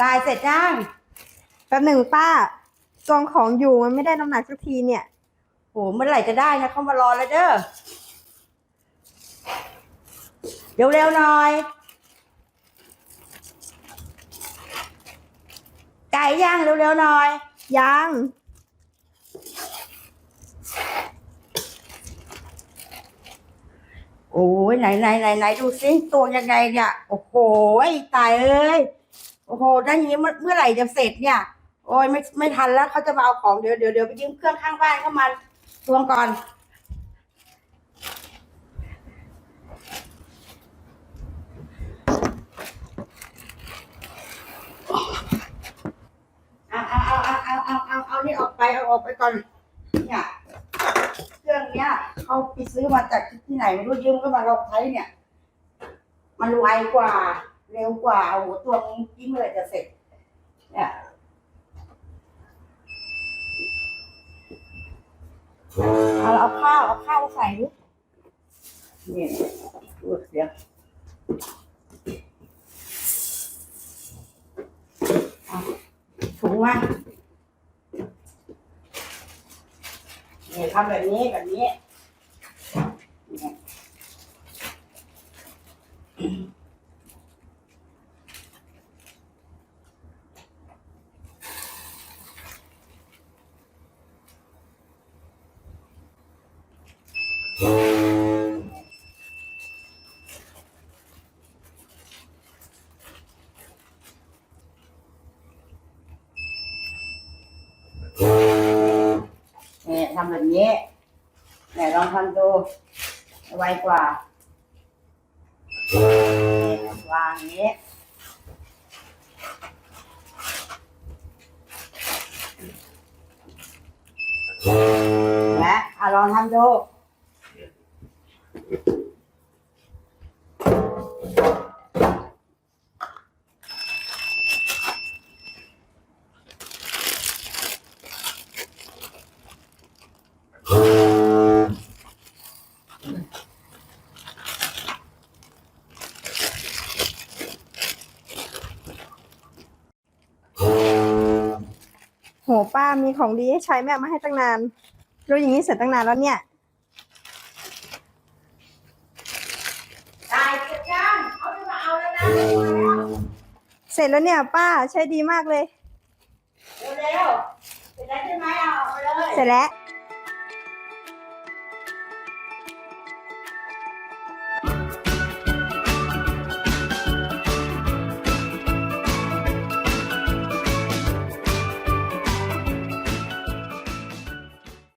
ตายเสร็จยังแป๊บหนึ่งป้ากองของอยู่มันไม่ได้น้ำหนักสักทีเนี่ยโหเมื่อไหร่จะได้นะเขามารอแล้วเด้อเร็วๆหน่อย ไก่ย่างเร็วๆหน่อยยังโอ้ยไหนไหนไหนไหนดูซิตัวยังไงเนี่ย โอ้โหตายเอ้ย โอ้โหได้อย่างนี้เมื่อเมื่อไหร่จะเสร็จเนี่ย โอ้ยไม่ไม่ทันแล้วเขาจะมาเอาของเดี๋ยวเดี๋ยวเดี๋ยวไปยืมเครื่องข้างบ้านเข้ามาทวงก่อน เอาเอาเอาเอาเอาเอาเอาเอานี่ออกไปเอาออกไปก่อนเนี่ยเครื่องเนี้ยเขาไปซื้อมาจากที่ไหนไม่รู้ยืมก็มาลองใช้เนี่ย มันไวกว่า เร็วกว่าโอ้โหตัวนี้ยิ่เมื่อไหรจะเสร็จเนี่ยเอาเอาข้าวเอาข้าวมาใส่ดินี่ดูเสียถุงมาเนี่ยทำแบบนี้แบบนี้ เนี่ยทำแบบนี้ไหนลองทำดูไวกว่าวางอย่างนี้และอะลองทำดู โหป้ามีของดีให้ใช้แม่มาให้ตั้งนานรู้อย่างนี้เสร็จตั้งนานแล้วเนี่ย เสร็จแล้วเนี่ยป้าใช้ดีมากเลยๆเร็วๆเสร็จแล้วใช่ไหมเอาไปเลย เสร็จแล้ว